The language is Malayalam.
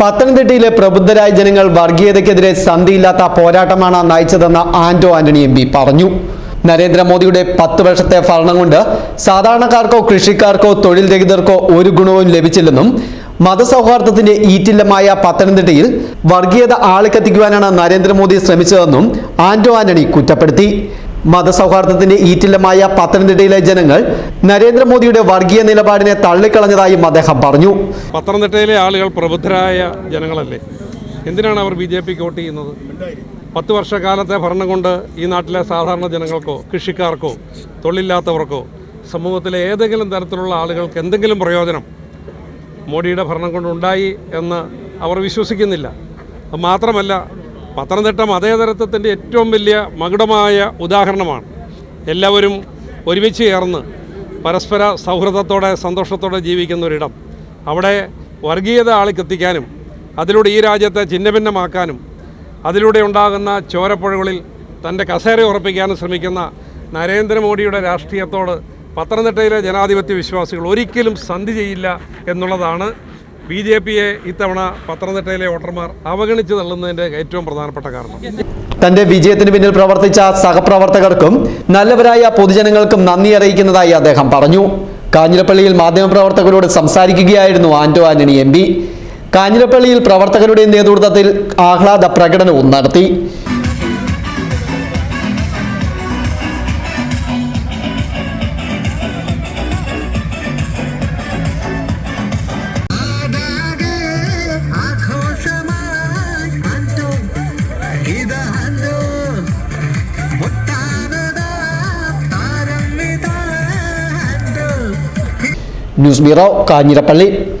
പത്തനംതിട്ടയിലെ പ്രബുദ്ധരായ ജനങ്ങൾ വർഗീയതയ്ക്കെതിരെ സന്ധിയില്ലാത്ത പോരാട്ടമാണ് നയിച്ചതെന്ന് ആന്റോ ആന്റണി എം പറഞ്ഞു. നരേന്ദ്രമോദിയുടെ പത്ത് വർഷത്തെ ഭരണം കൊണ്ട് സാധാരണക്കാർക്കോ കൃഷിക്കാർക്കോ തൊഴിൽ രഹിതർക്കോ ഒരു ഗുണവും ലഭിച്ചില്ലെന്നും മതസൗഹാർദ്ദത്തിന്റെ ഈറ്റില്ലമായ പത്തനംതിട്ടയിൽ വർഗീയത ആളിക്കത്തിക്കുവാനാണ് നരേന്ദ്രമോദി ശ്രമിച്ചതെന്നും ആന്റോ ആന്റണി കുറ്റപ്പെടുത്തി. മതസൗഹാർദ്ദത്തിന്റെ ഈറ്റില്ലമായ പത്തനംതിട്ടയിലെ ജനങ്ങൾ നരേന്ദ്രമോദിയുടെ വർഗീയ നിലപാടിനെ തള്ളിക്കളഞ്ഞതായും അദ്ദേഹം പറഞ്ഞു. പത്തനംതിട്ടയിലെ ആളുകൾ പ്രബുദ്ധരായ ജനങ്ങളല്ലേ? എന്തിനാണ് അവർ ബി ജെ പിക്ക് വോട്ട് ചെയ്യുന്നത്? പത്ത് വർഷക്കാലത്തെ ഭരണം കൊണ്ട് ഈ നാട്ടിലെ സാധാരണ ജനങ്ങൾക്കോ കൃഷിക്കാർക്കോ തൊഴിലില്ലാത്തവർക്കോ സമൂഹത്തിലെ ഏതെങ്കിലും തരത്തിലുള്ള ആളുകൾക്ക് എന്തെങ്കിലും പ്രയോജനം മോഡിയുടെ ഭരണം കൊണ്ടുണ്ടായി എന്ന് അവർ വിശ്വസിക്കുന്നില്ല. മാത്രമല്ല പത്തനംതിട്ട മതേതരത്വത്തിന്റെ ഏറ്റവും വലിയ മകുടമായ ഉദാഹരണമാണ്. എല്ലാവരും ഒരുമിച്ച് ചേർന്ന് പരസ്പര സൗഹൃദത്തോടെ സന്തോഷത്തോടെ ജീവിക്കുന്ന ഒരിടം അവിടെ വർഗീയത ആളിക്കെത്തിക്കാനും അതിലൂടെ ഈ രാജ്യത്തെ ഛിന്നഭിന്നമാക്കാനും അതിലൂടെ ഉണ്ടാകുന്ന ചോരപ്പുഴകളിൽ തന്റെ കസേര ഉറപ്പിക്കാനും ശ്രമിക്കുന്ന നരേന്ദ്രമോദിയുടെ രാഷ്ട്രീയത്തോട് പത്തനംതിട്ടയിലെ ജനാധിപത്യ വിശ്വാസികൾ ഒരിക്കലും സന്ധി ചെയ്യില്ല എന്നുള്ളതാണ് ബി ജെ പിയെ ഇത്തവണ പത്തനംതിട്ടയിലെ വോട്ടർമാർ അവഗണിച്ച് തള്ളുന്നതിന്റെ ഏറ്റവും പ്രധാനപ്പെട്ട കാരണം. തന്റെ വിജയത്തിന് പിന്നിൽ പ്രവർത്തിച്ച സഹപ്രവർത്തകർക്കും നല്ലവരായ പൊതുജനങ്ങൾക്കും നന്ദി അറിയിക്കുന്നതായി അദ്ദേഹം പറഞ്ഞു. കാഞ്ഞിരപ്പള്ളിയിൽ മാധ്യമപ്രവർത്തകരോട് സംസാരിക്കുകയായിരുന്നു ആന്റോ ആന്റണി എം കാഞ്ഞിരപ്പള്ളിയിൽ പ്രവർത്തകരുടെ നേതൃത്വത്തിൽ ആഹ്ലാദ പ്രകടനവും നടത്തി. News Mirau, Kanyira Palit.